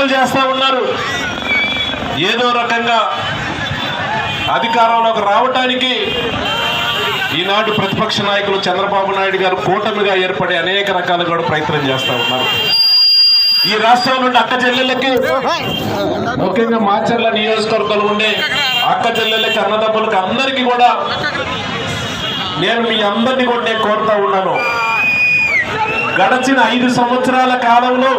కుట్రలు చేస్తూ ఉన్నారు. ఏదో రకంగా అధికారంలోకి రావటానికి ఈనాడు ప్రతిపక్ష నాయకులు చంద్రబాబు నాయుడు గారు కూటమిగా ఏర్పడే అనేక రకాలుగా కూడా ప్రయత్నం చేస్తూ ఉన్నారు. ఈ రాష్ట్రం నుండి అక్క చెల్లెళ్ళకి ముఖ్యంగా మాచర్ల నియోజకవర్గంలో ఉండే అక్క చెల్లెళ్ళకి అన్నదమ్ములకి అందరికీ కూడా నేను మీ అందరినీ కూడా నేను కోరుతా ఉన్నాను. గడచిన ఐదు సంవత్సరాల కాలంలో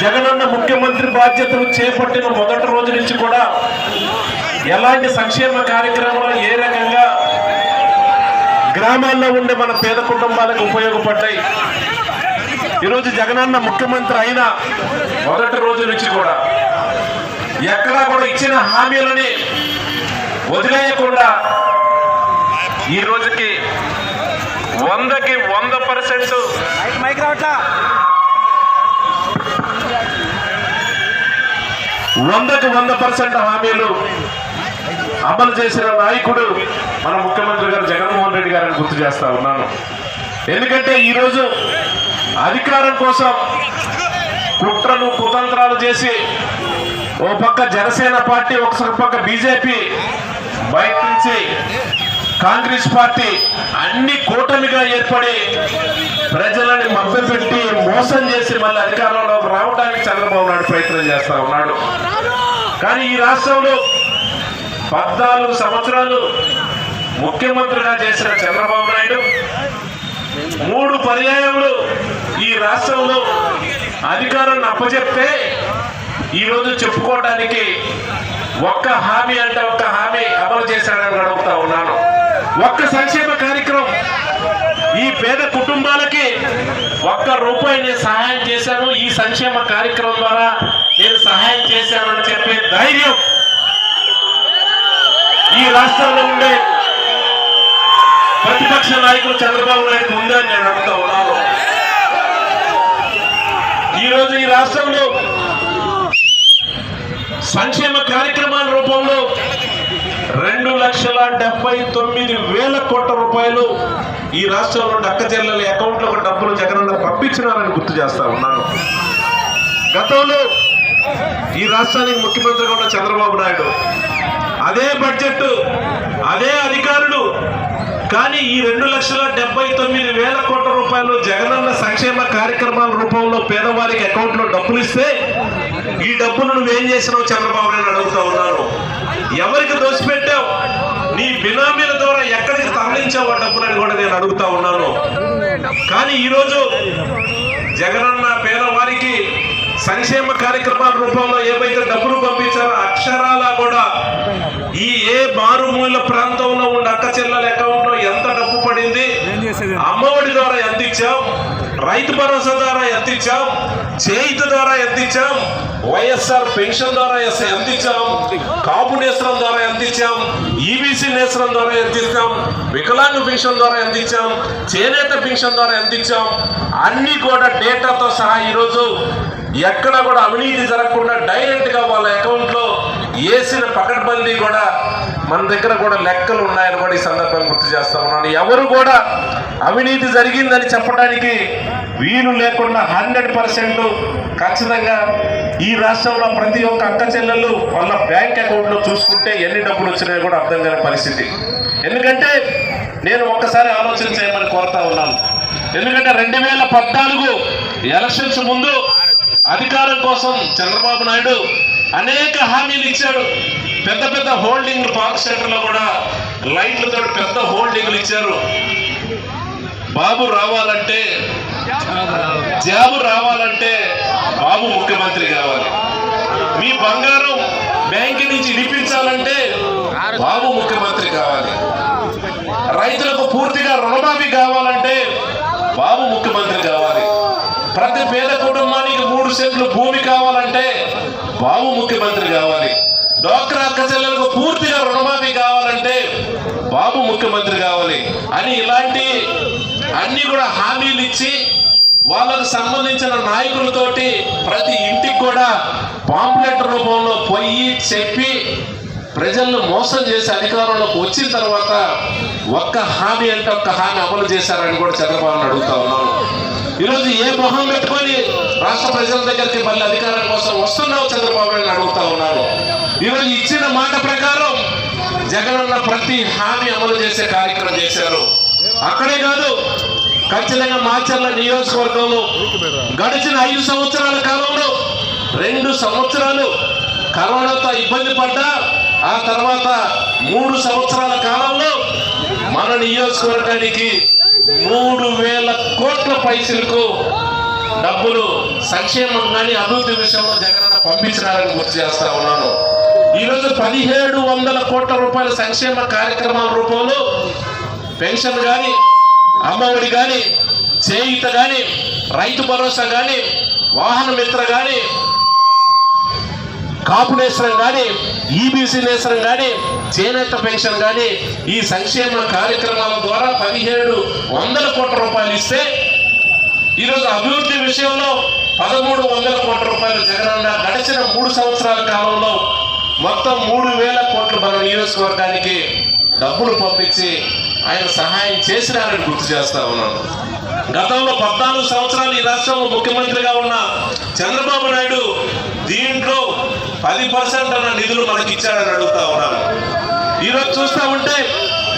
జగనన్న ముఖ్యమంత్రి బాధ్యతలు చేపట్టిన మొదటి రోజు నుంచి కూడా ఎలాంటి సంక్షేమ కార్యక్రమాలు ఏ రకంగా గ్రామాల్లో ఉండే మన పేద కుటుంబాలకు ఉపయోగపడ్డాయి? ఈరోజు జగనన్న ముఖ్యమంత్రి అయిన మొదటి రోజు నుంచి కూడా ఎక్కడా కూడా ఇచ్చిన హామీలని వదిలేయకుండా ఈ రోజుకి వందకి వంద పర్సెంట్ మైక్ మైక్ రావట్లా వందకు వంద పర్సెంట్ హామీలు అమలు చేసిన నాయకుడు మన ముఖ్యమంత్రి గారు జగన్మోహన్ రెడ్డి గారిని గుర్తు చేస్తా ఉన్నాను. ఎందుకంటే ఈరోజు అధికారం కోసం కుట్రలు కుతంత్రాలు చేసి ఓ పక్క జనసేన పార్టీ ఒక పక్క బీజేపీ బయట నుంచి కాంగ్రెస్ పార్టీ అన్ని కూటమిగా ఏర్పడి ప్రజలని మభ్యపెట్టి మోసం చేసి మళ్ళీ అధికారంలోకి రావడానికి చంద్రబాబు నాయుడు ప్రయత్నం చేస్తా ఉన్నాడు. కానీ ఈ రాష్ట్రంలో పద్నాలుగు సంవత్సరాలు ముఖ్యమంత్రిగా చేసిన చంద్రబాబు నాయుడు మూడు పర్యాయములు ఈ రాష్ట్రంలో అధికారాన్ని అప్పచెప్తే ఈరోజు చెప్పుకోవడానికి ఒక్క హామీ అంటే ఒక్క హామీ అమలు చేశాడని అడుగుతా ఉన్నాను. ఒక్క సంక్షేమ ఈ పేద కుటుంబాలకి ఒక్క రూపాయి నేను సహాయం చేశాను. ఈ సంక్షేమ కార్యక్రమం ద్వారా నేను సహాయం చేశానని చెప్పే ధైర్యం ఈ రాష్ట్రంలో ఉండే ప్రతిపక్ష నాయకులు చంద్రబాబు నాయుడు ఉందని నేను అడుగుతా ఉన్నాను. ఈరోజు ఈ రాష్ట్రంలో సంక్షేమ కార్యక్రమాల రూపంలో రెండు లక్షల డెబ్బై తొమ్మిది వేల కోట్ల రూపాయలు ఈ రాష్ట్రంలో నుండి అక్క చెల్లెల అకౌంట్లో డబ్బులు జగనన్న పంపించినారని గుర్తు చేస్తా ఉన్నాను గతంలో ఈ రాష్ట్రానికి ముఖ్యమంత్రిగా ఉన్న చంద్రబాబు నాయుడు. అదే బడ్జెట్ అదే అధికారులు. కానీ ఈ రెండు లక్షల డెబ్బై తొమ్మిది వేల కోట్ల రూపాయలు జగనన్న సంక్షేమ కార్యక్రమాల రూపంలో పేదవారికి అకౌంట్లో డబ్బులు ఇస్తే ఈ డబ్బులను నువ్వేం చేసినావు చంద్రబాబు నాయుడు అడుగుతా ఉన్నాను. ఎవరికి దోచిపెట్టావు నీ బినామీల ద్వారా ఎక్కడికి తరలించావు ఆ డబ్బులని కూడా నేను అడుగుతా ఉన్నాను. కానీ ఈరోజు జగనన్న పేదవారికి సంక్షేమ కార్యక్రమాల రూపంలో ఏవైతే డబ్బులు పంపించారో అక్షరాల కూడా ఈ ఏ మారుమూల ప్రాంతంలో ఉన్న అక్క చెల్లెల అకౌంట్లో ఎంత డబ్బు పడింది? అమ్మఒడి ద్వారా ఎంత ఇచ్చాం రైతు భరోసా ద్వారా ఎంత ఇచ్చాం చేయిత ద్వారా ఎంత ఇచ్చాం వైఎస్ఆర్ పెన్షన్ ద్వారా ఎస్- ఎంత ఇచ్చాం కాపు నేస్త్రం ద్వారా ఎంత ఇచ్చాం ఈబీసీ నేస్త్రం ద్వారా ఎంత ఇచ్చాం వికలాంగ పెన్షన్ ద్వారా ఎంత ఇచ్చాం చేనేత పెన్షన్ ద్వారా ఎంత ఇచ్చాం అన్ని కూడా డేటాతో సహా ఈరోజు ఎక్కడ కూడా అవినీతి జరగకుండా డైరెక్ట్గా వాళ్ళ అకౌంట్లో వేసిన పకడ్బందీ కూడా మన దగ్గర కూడా లెక్కలు ఉన్నాయని కూడా ఈ సందర్భంగా గుర్తు చేస్తా ఉన్నాను. ఎవరు కూడా అవినీతి జరిగిందని చెప్పడానికి వీలు లేకుండా హండ్రెడ్ పర్సెంట్ ఖచ్చితంగా ఈ రాష్ట్రంలో ప్రతి ఒక్క అక్క చెల్లెళ్ళు వాళ్ళ బ్యాంక్ అకౌంట్లో చూసుకుంటే ఎన్ని డబ్బులు వచ్చినాయో కూడా అర్థం కాని పరిస్థితి. ఎందుకంటే నేను ఒక్కసారి ఆలోచన చేయమని కోరుతా ఉన్నాను. ఎందుకంటే రెండు వేల పద్నాలుగు ఎలక్షన్స్ ముందు అధికారం కోసం చంద్రబాబు నాయుడు అనేక హామీలు ఇచ్చాడు. పెద్ద పెద్ద హోల్డింగ్ పార్క్ సెంటర్లో కూడా లైట్లతో పెద్ద హోల్డింగ్లు ఇచ్చారు. బాబు రావాలంటే జాబు రావాలంటే బాబు ముఖ్యమంత్రి కావాలి. మీ బంగారం బ్యాంక్ నుంచి ఇడిపించాలంటే బాబు ముఖ్యమంత్రి కావాలి. రైతులకు పూర్తిగా రుణమాఫీ కావాలంటే బాబు ముఖ్యమంత్రి కావాలి. ప్రతి పేద కుటుంబానికి మూడు సెంట్లు భూమి కావాలంటే బాబు ముఖ్యమంత్రి కావాలి. డోక్రా అక్కచెల్లెలకు పూర్తిగా రుణమాఫీ కావాలంటే బాబు ముఖ్యమంత్రి కావాలి అని ఇలాంటి అన్ని కూడా హామీలు ఇచ్చి వాళ్ళకు సంబంధించిన నాయకులతోటి ప్రతి ఇంటికి కూడా పాంప్లెట్ రూపంలో పోయి చెప్పి ప్రజలను మోసం చేసి అధికారంలోకి వచ్చిన తర్వాత ఒక్క హామీ అంటే ఒక్క హామీ అమలు చేశారని కూడా చంద్రబాబు అడుగుతా ఉన్నాను. ఈరోజు ఏ మొహం పెట్టుకొని రాష్ట్ర ప్రజల దగ్గరికి మళ్ళీ అధికారం కోసం వస్తున్నావు చంద్రబాబు నాయుడు అడుగుతా ఉన్నాను. ఈరోజు ఇచ్చిన మాట ప్రకారం జగనన్న ప్రతి హామీ అమలు చేసే కార్యక్రమం చేశారు. అక్కడే కాదు ఖచ్చితంగా మాచర్ల నియోజకవర్గంలో గడిచిన ఐదు సంవత్సరాల కాలంలో రెండు సంవత్సరాలు కరోనాతో ఇబ్బంది పడ్డా ఆ తర్వాత మూడు సంవత్సరాల కాలంలో మన నియోజకవర్గానికి మూడు వేల కోట్ల పైసలకు డబ్బులు సంక్షేమం కానీ అభివృద్ధి విషయంలో జగన్ పంపించడానికి గుర్తు చేస్తా ఉన్నాను. ఈరోజు పదిహేడు వందల కోట్ల రూపాయల సంక్షేమ కార్యక్రమాల రూపంలో పెన్షన్ కానీ అమ్మఒడి కానీ చేయిత కానీ రైతు భరోసా కానీ వాహన మిత్ర కానీ కాపు నేసరం కానీ ఈబీసీ నేసరం కానీ చేనేత పెన్షన్ కానీ ఈ సంక్షేమ కార్యక్రమాల ద్వారా పదిహేడు వందల కోట్ల రూపాయలు ఇస్తే ఈరోజు అభివృద్ధి విషయంలో పదమూడు వందల కోట్ల రూపాయలు జగనన్న గడిచిన మూడు సంవత్సరాల కాలంలో మొత్తం మూడు వేల కోట్లు మన నియోజకవర్గానికి డబ్బులు పంపించి ఆయన సహాయం చేసినారని గుర్తు చేస్తా ఉన్నాను. గతంలో పద్నాలుగు సంవత్సరాలు ఈ రాష్ట్రంలో ముఖ్యమంత్రిగా ఉన్న చంద్రబాబు నాయుడు దీంట్లో పది పర్సెంట్ అన్న నిధులు మనకి ఇచ్చాడని అడుగుతా ఉన్నాను. ఈరోజు చూస్తా ఉంటే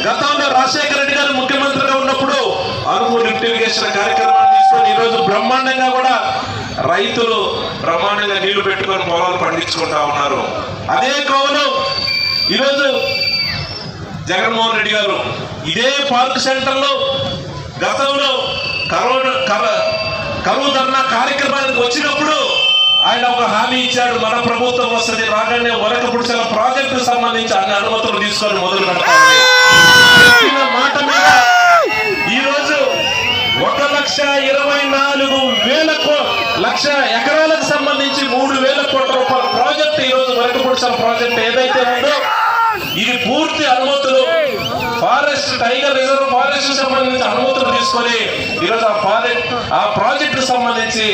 గతంలో రాజశేఖర రెడ్డి గారు ముఖ్యమంత్రిగా ఉన్నప్పుడు అరువు లిఫ్ట్ ఇరిగేషన్ కార్యక్రమాన్ని తీసుకొని ఈరోజు బ్రహ్మాండంగా కూడా రైతులు ప్రమాణంగా నీళ్ళు పెట్టుకొని పొలాలు పండించుకుంటా ఉన్నారు. అదే కోవలో ఈరోజు జగన్మోహన్ రెడ్డి గారు ఇదే పార్క్ సెంటర్లో గతంలో కరోనా కరువు ధర్నా కార్యక్రమానికి వచ్చినప్పుడు ఆయన ఒక హామీ ఇచ్చాడు మన ప్రభుత్వం వస్తుంది రాగానే వరక పుడిచిన ప్రాజెక్టు సంబంధించి అన్ని అనుమతులు తీసుకొని మొదలు పెడతామని మాట మీద ఈ రోజు ఒక లక్ష ఇరవై నాలుగు వేల కోట్ల లక్ష ఎకరాలకు సంబంధించి మూడు వేల కోట్ల రూపాయల ప్రాజెక్ట్ ఈ రోజు వరక ప్రాజెక్ట్ ఏదైతే ఉందో ఇది పూర్తి అనుమతులు ఫారెస్ట్ టైగర్ రిజర్వ్ ఫారెస్ట్ సంబంధించి అనుమతులు తీసుకొని ఈరోజు ఆ ఫారెస్ట్ ఆ ప్రాజెక్టు సంబంధించి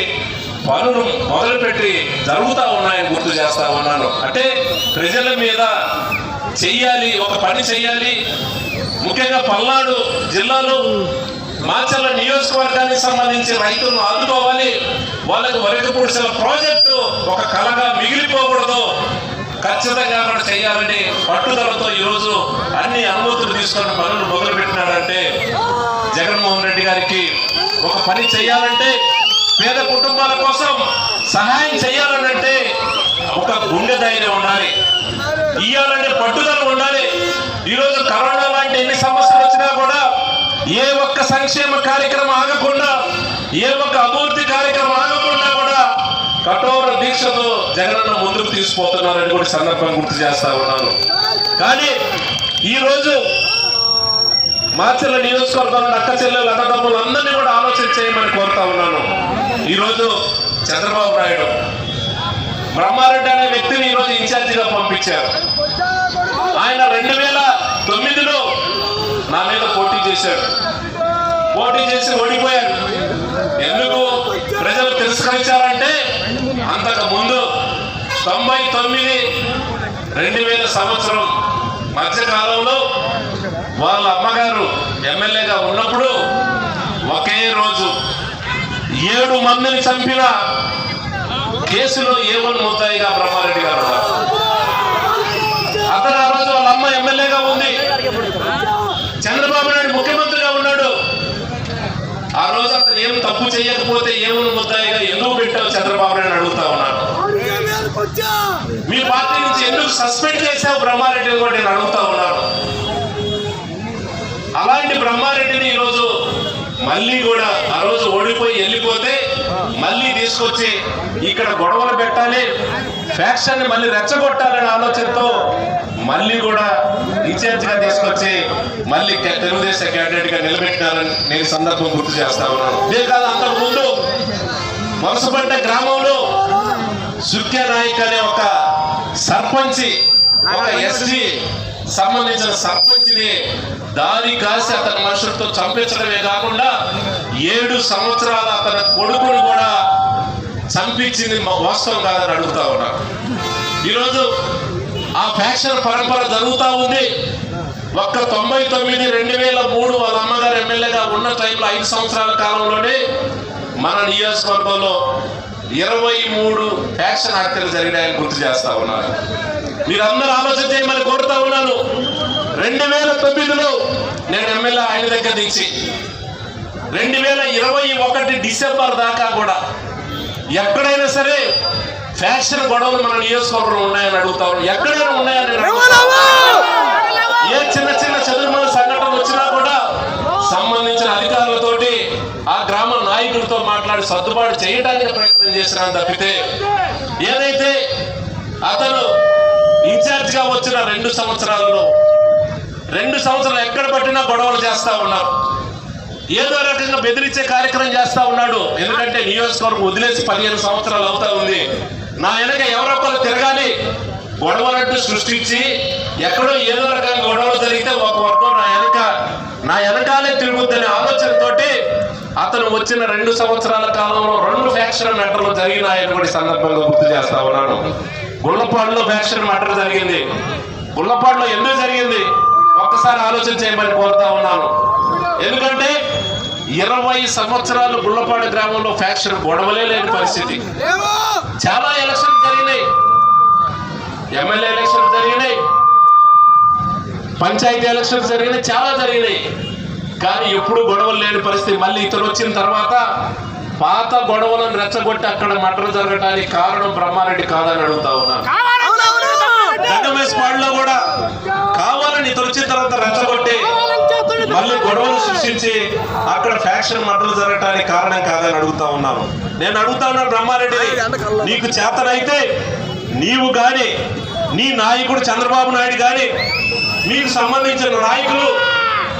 పనులు మొదలుపెట్టి జరుగుతూ ఉన్నాయని గుర్తు చేస్తా ఉన్నాను. అంటే ప్రజల మీద చెయ్యాలి ఒక పని చెయ్యాలి. ముఖ్యంగా పల్నాడు జిల్లాలో మాచర్ల నియోజకవర్గానికి సంబంధించి రైతులను ఆదుకోవాలి. వాళ్ళకు వరకు పుడిసిన ప్రాజెక్టు ఒక కళగా మిగిలిపోకూడదు. ఖచ్చితంగా మనం చేయాలని పట్టుదలతో ఈరోజు అన్ని అనుమతులు తీసుకొని పనులు మొదలు పెట్టినాడంటే జగన్మోహన్ రెడ్డి గారికి ఒక పని చేయాలంటే పేద కుటుంబాల కోసం సహాయం చేయాలనంటే ఒక గుండె ధైర్యం ఉండాలి. ఇయ్యాలంటే పట్టుదల ఉండాలి. ఈరోజు కరోనా లాంటి ఎన్ని సమస్యలు వచ్చినా కూడా ఏ ఒక్క సంక్షేమ కార్యక్రమం ఆగకుండా ఏ ఒక్క అభివృద్ధి కార్యక్రమం ఆగకుండా కూడా కఠోర దీక్షతో జగనన్న ముందుకు తీసుకుపోతున్నారని కూడా సందర్భం గుర్తు చేస్తా ఉన్నాను. కానీ ఈరోజు రోజు మార్చల నియోజకవర్గంలో అక్క చెల్లెలు అన్నదమ్ములు అందరినీ కూడా ఆలోచన చేయమని కోరుతా ఉన్నాను. ఈరోజు చంద్రబాబు నాయుడు బ్రహ్మారెడ్డి అనే వ్యక్తిని ఈరోజు ఇన్ఛార్జిగా పంపించారు. ఆయన రెండు వేల తొమ్మిదిలో పోటీ పోటీ చేసి ఓడిపోయారు. ఎందుకు? ప్రజలు తిరస్కరించారంటే అంతకు ముందు తొంభై తొమ్మిది రెండు వేల సంవత్సరం మధ్యకాలంలో వాళ్ళ అమ్మగారు ఎమ్మెల్యేగా ఉన్నప్పుడు ఒకే రోజు ఏడు మందిని చంపిన కేసులో ఏవన్ ముద్దాయిగా బ్రహ్మారెడ్డి గారు ఉన్నారు అతను ఆ రోజు వాళ్ళ అమ్మ ఎమ్మెల్యేగా ఉంది చంద్రబాబు నాయుడు ముఖ్యమంత్రిగా ఉన్నాడు ఆ రోజు అతను ఏం తప్పు చేయకపోతే ఏమని ముద్దాయిగా? ఎందుకు పెట్టావు చంద్రబాబు నాయుడు అడుగుతా ఉన్నాను. మీ పార్టీ నుంచి ఎందుకు సస్పెండ్ చేశావు బ్రహ్మారెడ్డిని కూడా నేను అడుగుతా ఉన్నాను. అలాంటి బ్రహ్మారెడ్డిని ఈరోజు మళ్ళీ కూడా ఆ రోజు ఓడిపోయి వెళ్ళిపోతే మళ్ళీ తీసుకొచ్చి ఇక్కడ గొడవలు పెట్టాలి. ఫ్యాక్షన్ని మళ్ళీ రెచ్చగొట్టాలనే ఆలోచనతో మళ్ళీ కూడా ఇన్ఛార్జ్గా తీసుకొచ్చి మళ్ళీ తెలుగుదేశం క్యాండిడేట్గా నిలబెట్టాలని నేను సందర్భం గుర్తు చేస్తా ఉన్నాను. కాదు అంతకు ముందు మనసుపడ్డ గ్రామంలో సుఖ్య నాయక్ అనే ఒక సర్పంచి ఒక ఎస్టీ సంబంధించిన సర్పంచ్ని దారి కాసి అతని మనుషులతో చంపించడమే కాకుండా ఏడు సంవత్సరాల అతని కొడుకును కూడా చంపించింది వాస్తవం కాదని అడుగుతా ఉన్నా. ఈరోజు ఆ ఫ్యాక్షన్ పరంపర జరుగుతూ ఉంది. ఒక్క తొంభై తొమ్మిది రెండు వేల మూడు వాళ్ళ అమ్మగారు ఎమ్మెల్యేగా ఉన్న టైంలో ఐదు సంవత్సరాల కాలంలోనే మన నియోజకవర్గంలో ఇరవై మూడు ఫ్యాక్షన్ హత్యలు జరిగినాయని గుర్తు చేస్తా ఉన్నారు మీరందరూ ఆలోచన చేయమని కోరుతా ఉన్నాను. రెండు వేల తొమ్మిదిలో నేను ఎమ్మెల్యే ఆయన దగ్గర నుంచి రెండు వేల ఇరవై ఒకటి డిసెంబర్ దాకా కూడా ఎక్కడైనా సరే ఫ్యాక్షన్ గొడవలు మన నియోజకవర్గంలో ఉన్నాయని అడుగుతా ఉన్నాను ఎక్కడైనా ఉన్నాయని. ఏ చిన్న చిన్న చదువుమల సంఘటన వచ్చినా కూడా సంబంధించిన అధికారులతోటి ఆ గ్రామ నాయకులతో మాట్లాడి సర్దుబాటు చేయడానికి ప్రయత్నం చేసినా తప్పితే ఏదైతే అతను ఇన్ఛార్జ్గా వచ్చిన రెండు సంవత్సరాల్లో రెండు సంవత్సరాలు ఎక్కడ పట్టినా గొడవలు చేస్తా ఉన్నారు. ఏదో రకంగా బెదిరించే కార్యక్రమం చేస్తా ఉన్నాడు. ఎందుకంటే నియోజకవర్గం వదిలేసి పదిహేను సంవత్సరాలు అవుతా ఉంది. నా వెనక ఎవరొకరు తిరగాలి. గొడవలంటూ సృష్టించి ఎక్కడో ఏదో రకంగా గొడవలు జరిగితే ఒక వర్గం నా వెనక నా వెనకాలే తిరుగుద్దనే ఆలోచనతోటి అతను వచ్చిన రెండు సంవత్సరాల కాలంలో రెండు ఫ్యాక్షన్ మెటర్లు జరిగినాయని సందర్భంగా గుర్తు చేస్తా ఉన్నాను. గుళ్ళపాడులో ఫ్యాక్షన్ మెటర్ జరిగింది. గుళ్ళపాడులో ఎందుకు జరిగింది? ఒక్కసారి ఆలోచన చేయమని కోరుతా ఉన్నాను. ఎందుకంటే ఇరవై సంవత్సరాలు గుళ్ళపాడు గ్రామంలో ఫ్యాక్షన్ గొడవలే లేని పరిస్థితి. చాలా ఎలక్షన్ జరిగినాయి. ఎమ్మెల్యే ఎలక్షన్ జరిగినాయి. పంచాయతీ ఎలక్షన్ జరిగినాయి చాలా జరిగినాయి. కానీ ఎప్పుడు గొడవలు లేని పరిస్థితి. మళ్ళీ ఇతను వచ్చిన తర్వాత పాత గొడవలను రెచ్చగొట్టి అక్కడ మటర్ జరగడానికి కారణం బ్రహ్మారెడ్డి కాదని అడుగుతా ఉన్నాను కూడా కావాలని ఇతను వచ్చిన తర్వాత రెచ్చగొట్టి మళ్ళీ గొడవలు సృష్టించి అక్కడ ఫ్యాక్షన్ మటలు జరగటానికి కారణం కాదని అడుగుతా ఉన్నాను. నేను అడుగుతా ఉన్నాను బ్రహ్మారెడ్డిని నీకు చేతనైతే నీవు గాని నీ నాయకుడు చంద్రబాబు నాయుడు గాని మీకు సంబంధించిన నాయకులు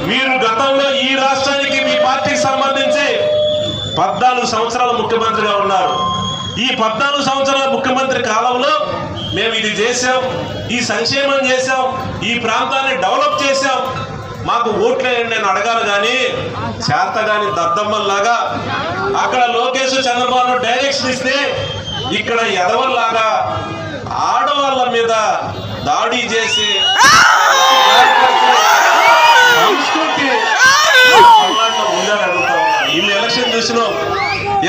మీరు గతంలో ఈ రాష్ట్రానికి మీ పార్టీకి సంబంధించి పద్నాలుగు సంవత్సరాలు ముఖ్యమంత్రిగా ఉన్నారు. ఈ పద్నాలుగు సంవత్సరాల ముఖ్యమంత్రి కాలంలో మేము ఇది చేశాం ఈ సంక్షేమం చేశాం ఈ ప్రాంతాన్ని డెవలప్ చేశాం. మాకు ఓట్లేయండి నేను అడగాలి కానీ చేత కానీ దద్దమ్మల్లాగా అక్కడ లోకేష్ చంద్రబాబు డైరెక్షన్ ఇస్తే ఇక్కడ ఎదవల్లాగా ఆడవాళ్ళ మీద దాడి చేసి సంస్కృతి. వీళ్ళు ఎలక్షన్ చూసిన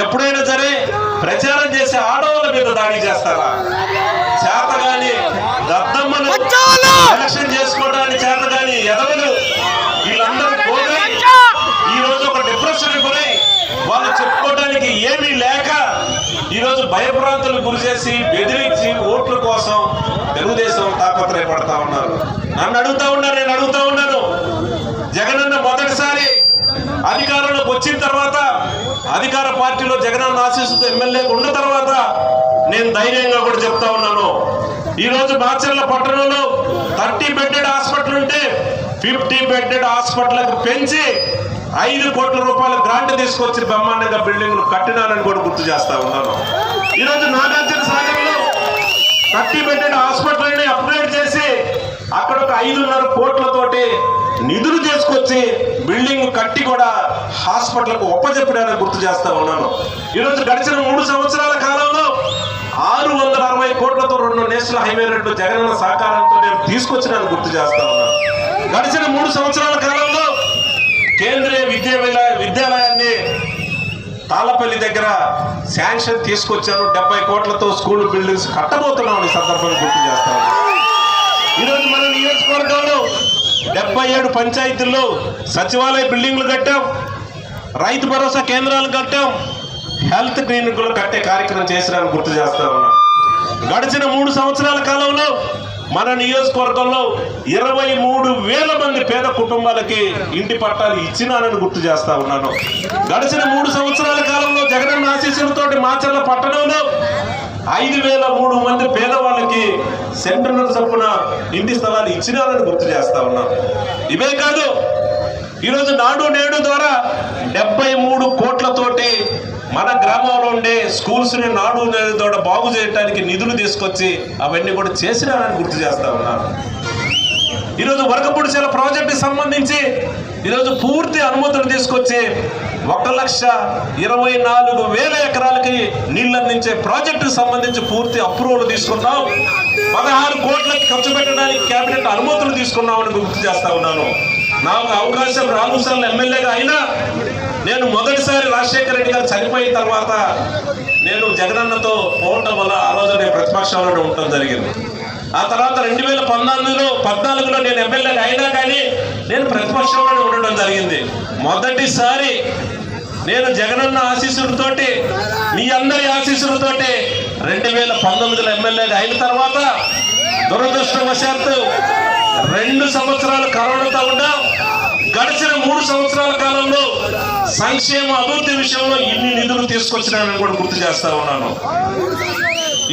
ఎప్పుడైనా సరే ప్రచారం చేసే ఆడవాళ్ళ మీద దాడి చేస్తారా చేత గాని దద్దమ్మలు ఎలక్షన్ చేసుకోవడానికి చేత గాని ఎదవలు వీళ్ళందరూ పోయి ఈ రోజు ఒక డిప్రెషన్ గురై వాళ్ళు చెప్పుకోవడానికి ఏమీ లేక ఈరోజు భయభ్రాంతులు గురి చేసి బెదిరించి ఓట్ల కోసం తెలుగుదేశం తాపత్రయపడతా ఉన్నారు. నన్ను అడుగుతా ఉన్నారు నేను అడుగుతా ఉన్నాను. జగనన్న మొదటిసారి అధికారంలోకి వచ్చిన తర్వాత అధికార పార్టీలో జగనన్న ఆశీస్సుతో ఎమ్మెల్యే ఉన్న తర్వాత నేను ధైర్యంగా కూడా చెప్తా ఉన్నాను. ఈరోజు రోజు మాచర్ల పట్టణంలో థర్టీ బెడ్డెడ్ హాస్పిటల్ ఉంటే ఫిఫ్టీ బెడ్డెడ్ హాస్పిటల్కి పెంచి ఐదు కోట్ల రూపాయల గ్రాంట్ తీసుకొచ్చి బ్రహ్మాండంగా బిల్డింగ్లు కట్టినానని కూడా గుర్తు చేస్తా ఉన్నాను. ఈరోజు నాగార్జున సాగర్లో కట్టి పెట్టిన హాస్పిటల్ని అప్గ్రేడ్ చేసి అక్కడ ఒక ఐదున్నర కోట్లతోటి నిధులు తీసుకొచ్చి బిల్డింగ్ కట్టి కూడా హాస్పిటల్కు ఒప్పజెప్పడానికి గుర్తు చేస్తా ఉన్నాను. ఈరోజు గడిచిన మూడు సంవత్సరాల కాలంలో ఆరు వందల అరవై కోట్లతో రెండు నేషనల్ హైవే రెండు జగనన్న సహకారంతో నేను తీసుకొచ్చినాను గుర్తు చేస్తా ఉన్నాను. గడిచిన మూడు సంవత్సరాల కాలంలో కేంద్రీయ విద్యా విద్యాలయాన్ని తాళ్ళపల్లి దగ్గర శాంక్షన్ తీసుకొచ్చారు. డెబ్బై కోట్లతో స్కూల్ బిల్డింగ్స్ కట్టబోతున్నాం ఈ సందర్భంగా గుర్తు చేస్తాను ఈరోజు మన నియోజకవర్గంలో డెబ్బై ఏడు పంచాయతీల్లో సచివాలయ బిల్డింగ్లు కట్టాం. రైతు భరోసా కేంద్రాలు కట్టాం. హెల్త్ క్లినిక్లు కట్టే కార్యక్రమం చేసినాను గుర్తు చేస్తా ఉన్నాం. గడిచిన మూడు సంవత్సరాల కాలంలో మన నియోజకవర్గంలో ఇరవై మూడు వేల మంది పేద కుటుంబాలకి ఇంటి పట్టాలు ఇచ్చినానని గుర్తు చేస్తా ఉన్నాను. గడిచిన మూడు సంవత్సరాల కాలంలో జగనన్న ఆశీస్సులతో మాచర్ల పట్టణంలో ఐదు వేల మూడు మంది పేదవాళ్ళకి సెంటర్ చొప్పున ఇంటి స్థలాలు ఇచ్చినారని గుర్తు చేస్తా ఉన్నాను. ఇవే కాదు ఈరోజు నాడు నేడు ద్వారా డెబ్బై మూడు కోట్లతోటి మన గ్రామంలో ఉండే స్కూల్స్ని నాడు తోట బాగు చేయడానికి నిధులు తీసుకొచ్చి అవన్నీ కూడా చేసినారని గుర్తు చేస్తా ఉన్నాను. ఈరోజు వరకపుడిచెల ప్రాజెక్టుకి సంబంధించి ఈరోజు పూర్తి అనుమతులు తీసుకొచ్చి ఒక లక్ష ఇరవై నాలుగు వేల ఎకరాలకి నీళ్ళు అందించే ప్రాజెక్టుకు సంబంధించి పూర్తి అప్రూవల్ తీసుకున్నాం పదహారు కోట్లకి ఖర్చు పెట్టడానికి కేబినెట్ అనుమతులు తీసుకున్నామని గుర్తు చేస్తా ఉన్నాను. నాకు అవకాశం నాలుగు సార్లు ఎమ్మెల్యేగా అయినా నేను మొదటిసారి రాజశేఖర రెడ్డి గారు చనిపోయిన తర్వాత నేను జగనన్నతో పోవటం వల్ల ఆ రోజు నేను ప్రతిపక్షంలో ఉండటం జరిగింది. ఆ తర్వాత రెండు వేల పంతొమ్మిదిలో పద్నాలుగులో నేను ఎమ్మెల్యేగా అయినా కానీ నేను ప్రతిపక్షంలో ఉండడం జరిగింది. మొదటిసారి నేను జగనన్న ఆశీస్సులతోటి మీ అందరి ఆశీస్సులతోటి రెండు వేల పంతొమ్మిదిలో ఎమ్మెల్యేగా అయిన తర్వాత దురదృష్టవశాత్తు రెండు సంవత్సరాలు కరోనాతో ఉన్నాం గడిచిన మూడు సంవత్సరాలు సంక్షేమ అభివృద్ధి విషయంలో ఇన్ని నిధులు తీసుకొచ్చినానని కూడా గుర్తు చేస్తా ఉన్నాను.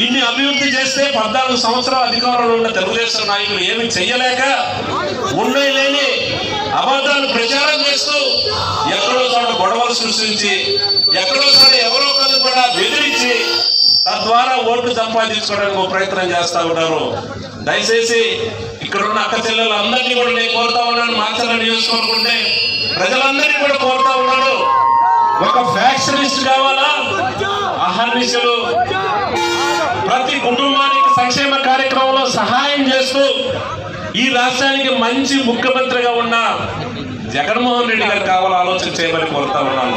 ఇన్ని అభివృద్ధి చేస్తే పద్నాలుగు సంవత్సరాల అధికారంలో ఉన్న తెలుగుదేశం నాయకులు ఏమి చెయ్యలేక ఉన్నాయి లేని అబద్ధాలు ప్రచారం చేస్తూ ఎక్కడో చోట గొడవలు సృష్టించి ఎక్కడో చోట ఎవరో ఒకరు కూడా బెదిరించి తద్వారా ఓట్లు సంపాదించుకోవడానికి ఒక ప్రయత్నం చేస్తా ఉన్నారు. దయచేసి ఇక్కడ ఉన్న అక్క చెల్లెలు అందరినీ కూడా నేను కోరుతా ఉన్నాను. మాచర్ల నియోజకవర్గంటే ప్రజలందరినీ కూడా కోరుతా ఉన్నాడు. ఒక ఫ్యాక్షనిస్ట్ కావాలా? అహర్నిశలు ప్రతి కుటుంబానికి సంక్షేమ కార్యక్రమంలో సహాయం చేస్తూ ఈ రాష్ట్రానికి మంచి ముఖ్యమంత్రిగా ఉన్న జగన్మోహన్ రెడ్డి గారు కావాలని ఆలోచన చేయమని కోరుతా ఉన్నాను.